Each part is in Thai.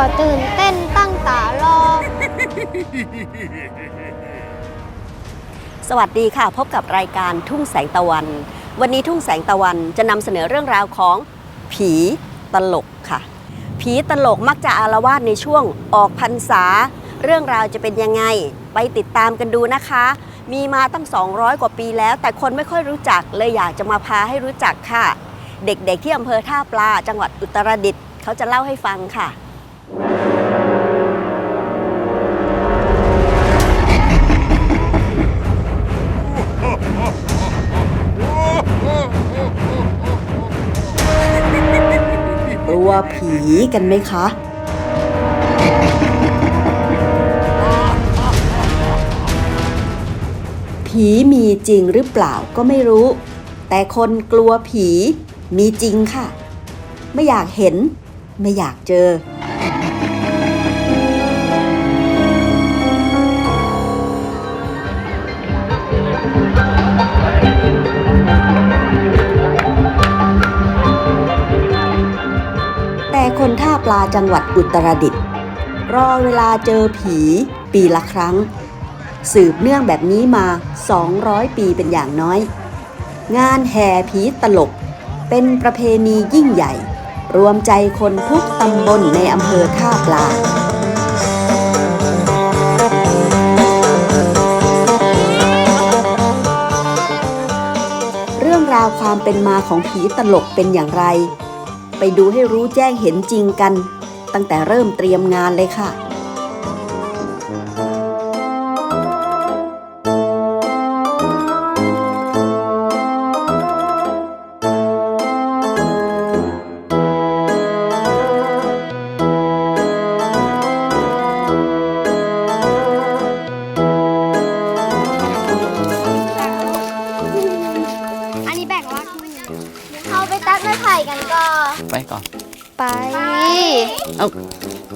ก็ตื่นเต้นตั้งตารอ สวัสดีค่ะ พบกับรายการทุ่งแสงตะวัน วันนี้ทุ่งแสงตะวันจะนำเสนอเรื่องราวของผีตลกค่ะ ผีตลกมักจะอารวาสในช่วงออกพรรษา เรื่องราวจะเป็นยังไง ไปติดตามกันดูนะคะ มีมาตั้ง 200 กว่าปีแล้ว แต่คนไม่ค่อยรู้จักเลยอยากจะมาพาให้รู้จักค่ะ เด็กๆที่อำเภอท่าปลาจังหวัดอุตรดิตถ์เขาจะเล่าให้ฟังค่ะ วผีกันไหมคะ ผีมีจริงหรือเปล่าก็ไม่รู้ แต่คนกลัวผีมีจริงค่ะ ไม่อยากเห็น ไม่อยากเจอ ลาจังหวัดอุตรดิตถ์รอเวลาเจอผีปีละครั้ง สืบเนื่องแบบนี้มา 200 ปีเป็นอย่างน้อย งานแห่ผีตลก เป็นประเพณียิ่งใหญ่ รวมใจคนทุกตำบลในอำเภอท่าปลาเรื่องราวความเป็นมาของผีตลกเป็นอย่างไร ไปดูให้รู้แจ้งเห็นจริงกัน ตั้งแต่เริ่มเตรียมงานเลยค่ะ ไปก่อน ไป เอ้า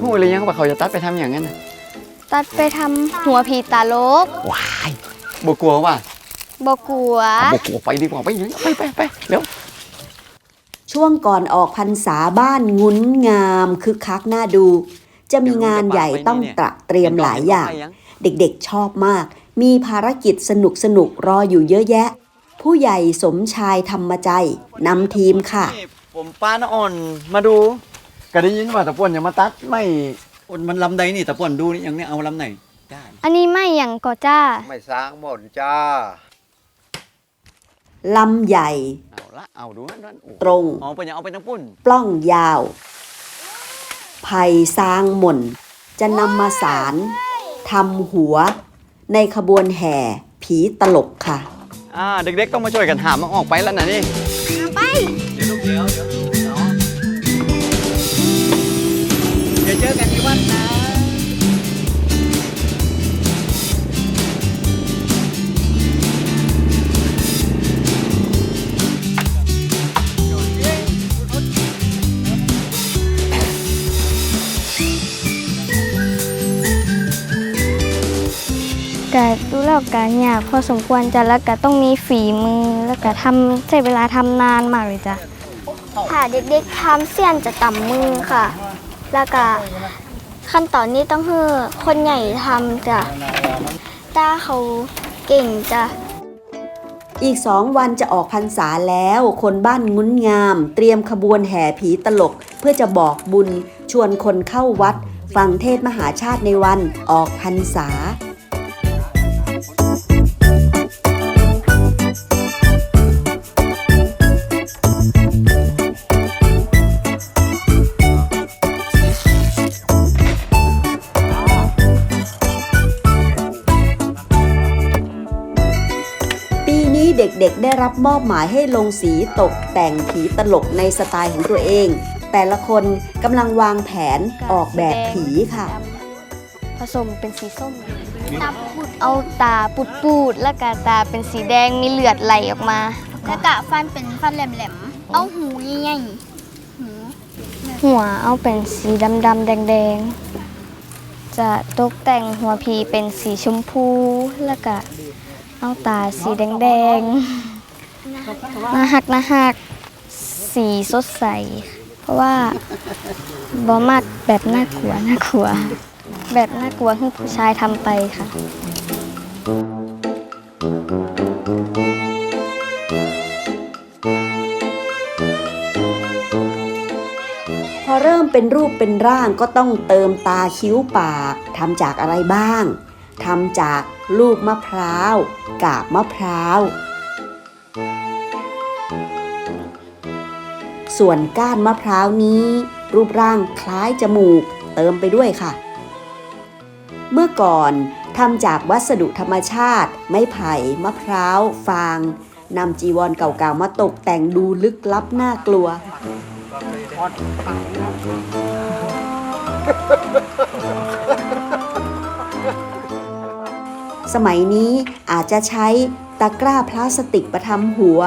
หูเลยยังเขาบอกเขาจะตัดไปทำอย่างนั้นน่ะตัดไปทำหัวผีตาลกว้ายบกลัวว่ะบอกลัวบกลัวไปดีกว่าไปไปไปไปเร็ว ช่วงก่อนออกพรรษาบ้านงุ้นงามคึกคักน่าดู จะมีงานใหญ่ต้องตระเตรียมหลายอย่าง เด็กๆชอบมาก มีภารกิจสนุกสนุกๆรออยู่เยอะแยะ ผู้ใหญ่สมชายธรรมใจนำทีมค่ะ นี่ ผมป้าน้าอ่อนมาดูก็ได้ยินว่าตะป่วนอย่ามาตัดไม่อ่อนมันลำใดนี่ตะป่วนดูนี่อย่างนี้เอาลำไหนได้อันนี้ไม่อย่างก็จ้า ไม่สร้างหมดจ้า ลำใหญ่ เอาละเอาดูนั่นนั่นโอ้ตรง อ๋อเป็นอย่างเอาไปทั้งปุ่นปล้องยาว ไผ่ซางหม่น จะนำมาสารทำหัว ในขบวนแห่ผีตลกค่ะ อ่าเด็กๆต้องมาช่วยกันหามมันออกไปแล้วนะนี่ ไป เดี๋ยวลูกเดี๋ยวเดี๋ยวเนเดี๋ยวเจอกันที่วัดนะก็ดูแล้วการยากพอสมควรจ้ะแล้วก็ต้องมีฝีมือแล้วก็ทำใช้เวลาทำนานมากเลยจ้ะ ค่ะเด็กๆทำเสี้ยนจะต่ำมือค่ะ แล้วก็ขั้นตอนนี้ต้องให้คนใหญ่ทำจ้ะต้าเขาเก่งจ้ะอีกสองวันจะออกพรรษาแล้ว คนบ้านงุ้นงาม เตรียมขบวนแห่ผีตลก เพื่อจะบอกบุญ ชวนคนเข้าวัด ฟังเทศมหาชาติในวันออกพรรษา นี้เด็กๆได้รับมอบหมายให้ลงสีตกแต่งผีตลกในสไตล์ของตัวเอง แต่ละคนกำลังวางแผนออกแบบผีค่ะ ผสมเป็นสีส้มตาปุดเอาตาปุดปูดๆแล้วก็ตาเป็นสีแดงมีเลือดไหลออกมา แล้วกะฟันเป็นฟันแหลมๆเอาหูใหญ่ๆหูหัวเอาเป็นสีดำๆแดงๆจะตกแต่งหัวผีเป็นสีชมพูแล้วก็ เอาตาสีแดงๆน่าหักน่าหักสีสดใส เพราะว่าบ่มักแบบน่ากลัวน่ากลัว แบบน่ากลัวที่ผู้ชายทำไปค่ะพอเริ่มเป็นรูปเป็นร่างก็ต้องเติมตาคิ้วปากทำจากอะไรบ้างทำจากลูกมะพร้าว กาบมะพร้าว ส่วนก้านมะพร้าวนี้ รูปร่างคล้ายจมูกเติมไปด้วยค่ะ เมื่อก่อนทำจากวัสดุธรรมชาติ ไม้ไผ่ มะพร้าว ฟางนำจีวรเก่าๆมาตกแต่งดูลึกลับน่ากลัว สมัยนี้อาจจะใช้ตะกร้าพลาสติกประทำหัว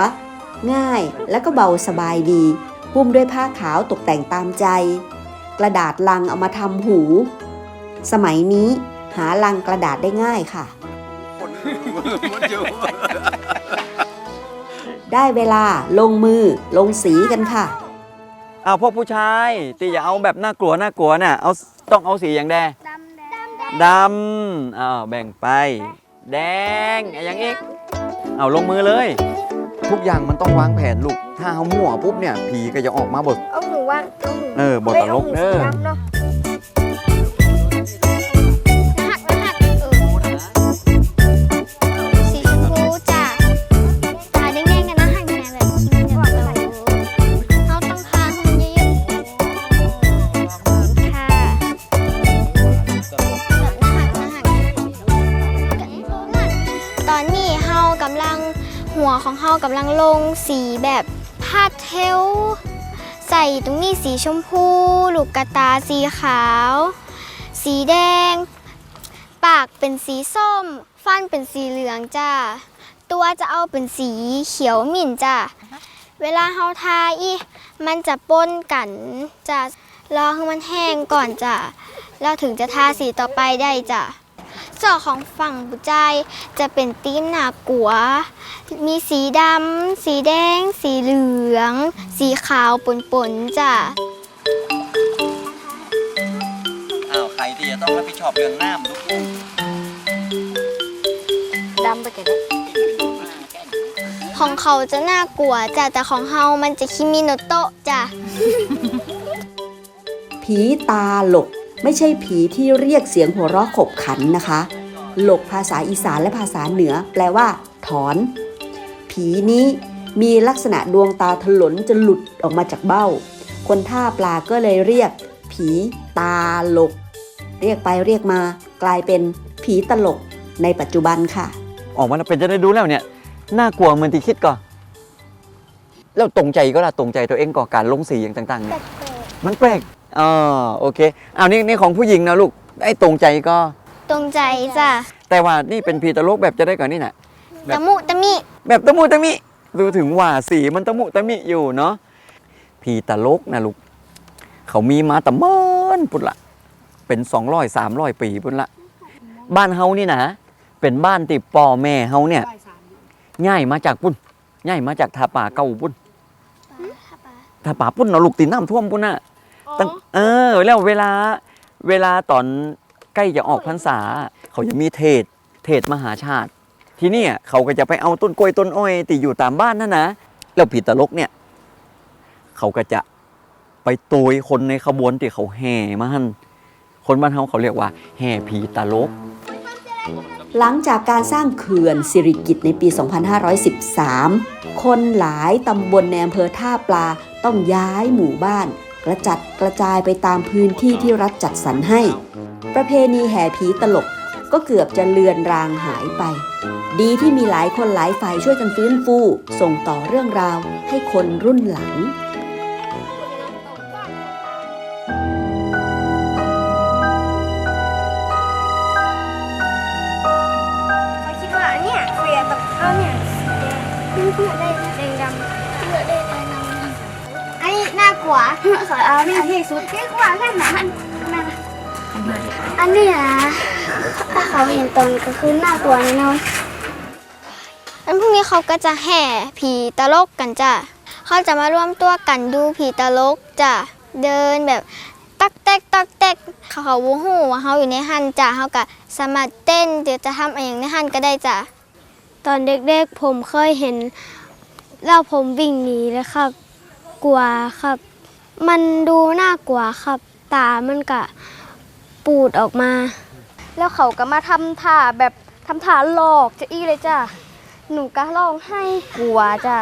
ง่ายและก็เบาสบายดีหุ้มด้วยผ้าขาวตกแต่งตามใจ กระดาษลังเอามาทำหู สมัยนี้หาลังกระดาษได้ง่ายค่ะ ได้เวลาลงมือลงสีกันค่ะอ้าวพวกผู้ชายตีอย่าเอาแบบน่ากลัวน่ากลัวน่ะเอาต้องเอาสีอย่างแดง ดำแดงดำอ้าวแบ่งไป แดงอะไรอย่างอีกเอาลงมือเลย ทุกอย่างมันต้องวางแผนลูก ถ้าเอามั่วปุ๊บเนี่ย ผีก็จะออกมาบทเอาหนูว่าเอาหนูเออบทตลกเด้อเนาะ ลงสีแบบพาสเทล ใส่ตรงนี้สีชมพู ลูกกระตาสีขาว สีแดง ปากเป็นสีส้ม ฟันเป็นสีเหลืองจ้า ตัวจะเอาเป็นสีเขียวหมิ่นจ้าเวลาเฮาทาอีมันจะปนกันจ้ารอให้มันแห้งก่อนจ้ะแล้วถึงจะทาสีต่อไปได้จ้ะ จอของฝั่งบุจายจะเป็นตีมหนากัว มีสีดำ สีแดง สีเหลือง สีขาวปนๆจ้ะ อ้าวใครที่จะต้องรับผิดชอบเรื่องน้ำลูกดำไปกันได้ของเขาจะน่ากลัวจ้ะแต่ของเฮามันจะคิมิโนโตะจ้ะ ผีตาหลก ไม่ใช่ผีที่เรียกเสียงหัวเราะขบขันนะคะ หลกภาษาอีสานและภาษาเหนือ แปลว่า ถอน ผีนี้มีลักษณะดวงตาถลนจะหลุดออกมาจากเบ้า คนท่าปลาก็เลยเรียก ผีตาหลก เรียกไปเรียกมา กลายเป็นผีตลกในปัจจุบันค่ะ ออกมาแล้วเป็นจะได้ดูแล้วเนี่ย น่ากลัวเหมือนที่คิดก่อนแล้วตรงใจก็ล่ะตรงใจตัวเองก่อการลงสีอย่างต่างๆเนี่ยมันแปลก อ๋อโอเคอ้าวนี่นี่ของผู้หญิงนะลูกไอ้ตรงใจก็ ตรงใจจ้ะแต่ว่านี่เป็นพีตะโลกแบบจะได้ก่อนนี่น่ะแบบ ตะมุตะมิแบบตะมุตะมิดูถึงว่าสีมันตะมุตะมิอยู่เนาะพีตะโลกนะลูกเขามีมาตะเมินปุ่นละเป็นสองร้อยสามร้อยปีปุ่นละบ้านเฮานี่นะเป็นบ้านที่ป่อแม่เฮาเนี่ยง่ายมาจากปุ่นง่ายมาจากทาป่าเก่าปุ่นทาป่าปุ่นเนาะลูกตีน้ำท่วมปุ่นน่ะ ตั้งเออแล้วเวลาเวลาตอนใกล้จะออกพรรษา เขาจะมีเทศน์เทศน์มหาชาติ ที่เนี่ยเขาก็จะไปเอาต้นกล้วยต้นอ้อยที่อยู่ตามบ้านนั่นนะแล้วผีตลกเนี่ย เขาก็จะไปโตยคนในขบวนที่เขาแห่มาหันคนบ้านเขาเขาเรียกว่า แห่ผีตลกหลังจากการสร้างเขื่อนสิริกิตในปี 2513 คนหลายตำบลในอำเภอท่าปลาต้องย้ายหมู่บ้าน กระจัดกระจายไปตามพื้นที่ที่รัฐจัดสรรให้ ประเพณีแห่ผีตลกก็เกือบจะเลือนรางหายไป ดีที่มีหลายคนหลายฝ่ายช่วยกันฟื้นฟู ส่งต่อเรื่องราวให้คนรุ่นหลัง น่ากลัวขอเอาเนี่ยที่สุดที่กว่าแค่ไหนมันอันนี้นะถ้าเขาเห็นตอนก็คือน่ากลัวแน่นอนอันพวกนี้เขาก็จะแห่ผีตลกกันจ้ะเขาจะมาร่วมตัวกันดูผีตลกจ้ะเดินแบบตักแตกตักแตกเขาเขาวูฮูว่าเขาอยู่ในหันจ้ะเขาก็สามารถเต้นหรือจะทำอะไรอย่างในหันก็ได้จ้ะตอนเด็กๆผมเคยเห็นแล้วผมวิ่งหนีเลยครับ กลัวครับ มันดูน่ากลัวครับ ตามันกะปูดออกมา แล้วเขาก็มาทำท่าแบบทำท่าหลอกจะอี้เลยจ้ะหนูก็ร้องให้กลัวจ้ะ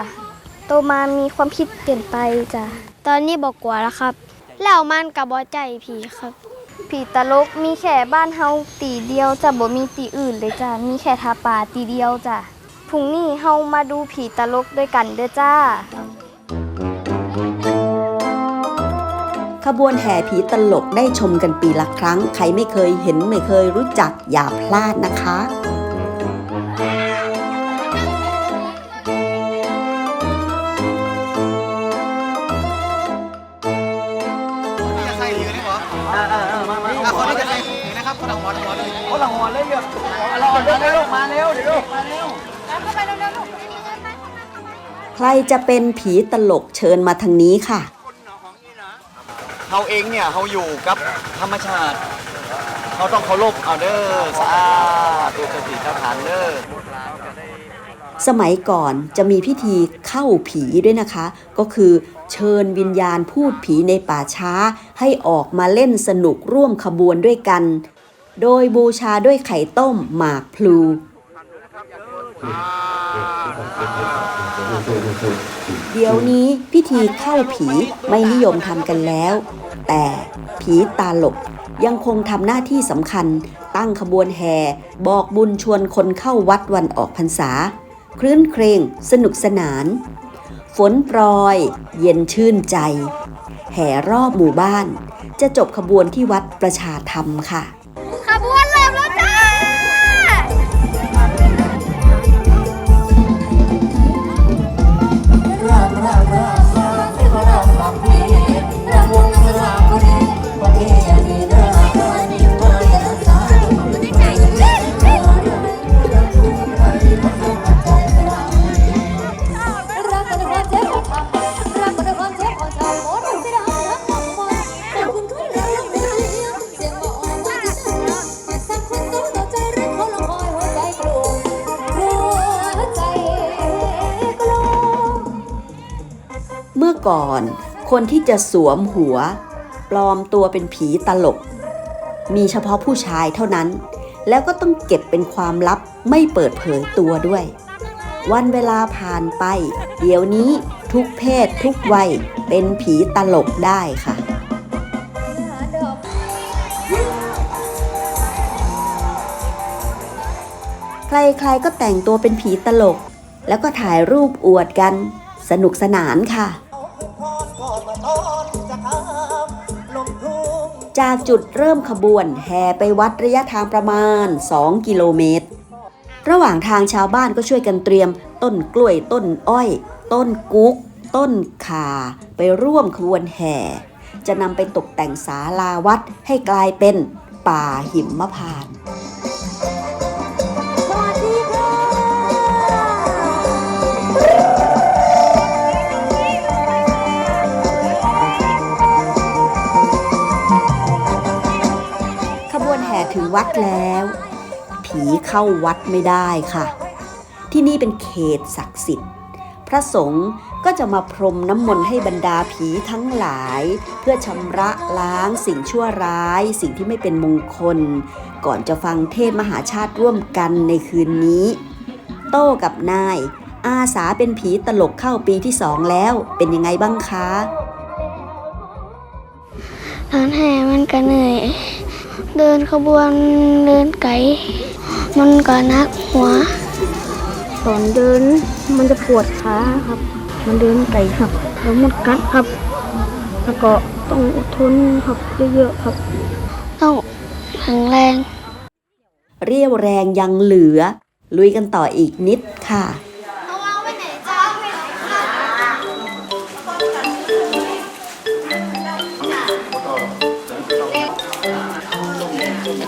โตมามีความคิดเปลี่ยนไปจ้ะตอนนี้บอกกลัวแล้วครับ แล้วมันกับบอใจผีครับ ผีตลกมีแค่บ้านเฮาตีเดียวจ้ะบ่มีตีอื่นเลยจ้ะมีแค่ทาป่าตีเดียวจ้ะพรุ่งนี้เฮามาดูผีตลกด้วยกันเด้อจ้า ขบวนแห่ผีตลกได้ชมกันปีละครั้ง ใครไม่เคยเห็นไม่เคยรู้จักอย่าพลาดนะคะคนละหัวละหัวเลยคนเลยเยอะเราเดินลูกมาเร็วเดี๋ยวมาเร็วใครจะเป็นผีตลกเชิญมาทางนี้ค่ะ เขาเองเนี่ยเขาอยู่กับธรรมชาติ เขาต้องเคารพเอาเด้อสะอาดดูสติสถานเด้อสมัยก่อนจะมีพิธีเข้าผีด้วยนะคะ ก็คือเชิญวิญญาณพูดผีในป่าช้า ให้ออกมาเล่นสนุกร่วมขบวนด้วยกัน โดยบูชาด้วยไข่ต้มหมากพลู เดี๋ยวนี้พิธีเข้าผีไม่นิยมทำกันแล้ว แต่ผีตาหลกยังคงทำหน้าที่สำคัญ ตั้งขบวนแห่บอกบุญชวนคนเข้าวัดวันออกพรรษา คลื่นเครงสนุกสนาน ฝนโปรยเย็นชื่นใจ แห่รอบหมู่บ้าน จะจบขบวนที่วัดประชาธรรมค่ะ คนที่จะสวมหัว ปลอมตัวเป็นผีตลก มีเฉพาะผู้ชายเท่านั้น แล้วก็ต้องเก็บเป็นความลับไม่เปิดเผยตัวด้วย วันเวลาผ่านไป เดี๋ยวนี้ทุกเพศทุกวัยเป็นผีตลกได้ค่ะใครๆก็แต่งตัวเป็นผีตลก แล้วก็ถ่ายรูปอวดกัน สนุกสนานค่ะ จากจุดเริ่มขบวนแห่ไปวัดระยะทางประมาณ 2 กิโลเมตร ระหว่างทางชาวบ้านก็ช่วยกันเตรียม ต้นกล้วยต้นอ้อย ต้นกุ๊ก ต้นข่า ไปร่วมขบวนแห่ จะนำไปตกแต่งศาลาวัดให้กลายเป็นป่าหิมพานต์ วัดแล้ว ผีเข้าวัดไม่ได้ค่ะ ที่นี่เป็นเขตศักดิ์สิทธิ์ พระสงฆ์ก็จะมาพรมน้ำมนต์ให้บรรดาผีทั้งหลาย เพื่อชำระล้างสิ่งชั่วร้าย สิ่งที่ไม่เป็นมงคล ก่อนจะฟังเทศมหาชาติร่วมกันในคืนนี้ โต้กับนาย อาสาเป็นผีตลกเข้าปีที่สองแล้วเป็นยังไงบ้างคะตอนแห่มันก็เหนื่อย เดินขบวนเดินไกลมันก็นักหัวตอนเดินมันจะปวดขาครับ มันเดินไกลครับแล้วมันกัดครับ แล้วก็ต้องอดทนครับเยอะๆครับ ต้องแข็งแรง เรี่ยวแรงยังเหลือ ลุยกันต่ออีกนิดค่ะ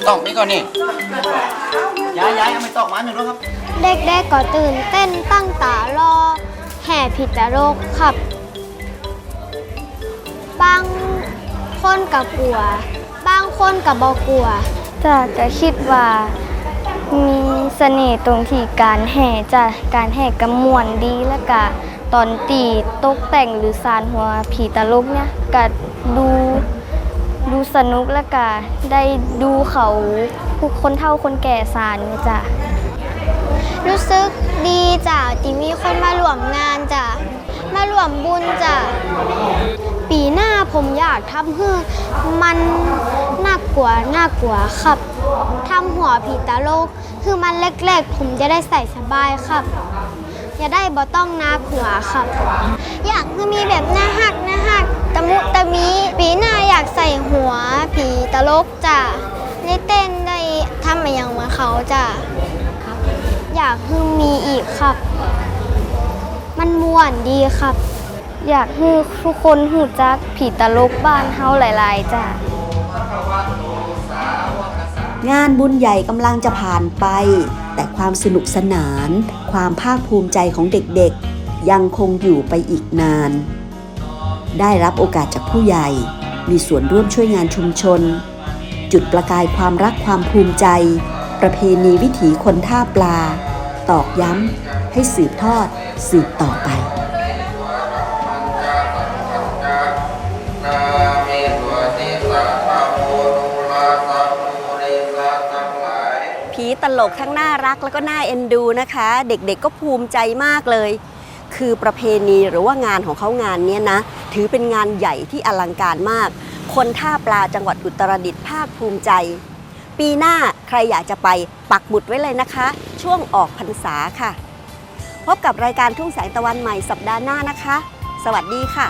ต้องนี่ก่อนนี่ย้ายย้ายเอาไม่ต้องมาหนึ่งแล้วครับ เด็กๆก็ตื่นเต้นตั้งตารอ แห่ผิดตลกครับ บางคนกับกลัว บางคนกับบอกลัวจ้ะจะคิดว่า มีเสน่ห์ตรงที่การแห่จ้ะการแห่กระมวลดีแล้วก็ตอนตีตกแต่งหรือสารหัวผีตลกเนี่ยก็ดู ดูสนุกแล้วก็ได้ดูเขาผู้คนเฒ่าคนแก่สารเนี่ยจ้ะรู้สึกดีจ้ะที่มีคนมาร่วมงานจ้ะมาร่วมบุญจ้ะปีหน้าผมอยากทำให้มันน่ากลัวน่ากลัวครับทำหัวผีตาโลกคือมันเล็กๆ ผมจะได้ใส่สบายครับอย่าได้บ่ต้องนาหัวครับ อยากให้มีแบบหน้าหักหน้าหัก ตะมุตะมีปีหน้าอยากใส่หัวผีตลกจ้ะได้เต้นได้ทำอะไรอย่างเหมือนเขาจ้ะอยากให้มีอีกครับ มันม่วนดีครับ อยากให้ทุกคนหูจักผีตลกบ้านเฮาหลายๆจ้ะงานบุญใหญ่กำลังจะผ่านไป แต่ความสนุกสนาน ความภาคภูมิใจของเด็กๆ ยังคงอยู่ไปอีกนาน ได้รับโอกาสจากผู้ใหญ่ มีส่วนร่วมช่วยงานชุมชน จุดประกายความรักความภูมิใจ ประเพณีวิถีคนท่าปลา ตอกย้ำให้สืบทอดสืบต่อไปผีตลกทั้งน่ารักแล้วก็น่าเอ็นดูนะคะ เด็กๆก็ภูมิใจมากเลย คือประเพณีหรือว่างานของเขางานเนี้ยนะ ถือเป็นงานใหญ่ที่อลังการมาก คนท่าปลาจังหวัดอุตรดิตถ์ภาคภูมิใจ ปีหน้าใครอยากจะไปปักหมุดไว้เลยนะคะ ช่วงออกพรรษาค่ะ พบกับรายการทุ่งแสงตะวันใหม่สัปดาห์หน้านะคะ สวัสดีค่ะ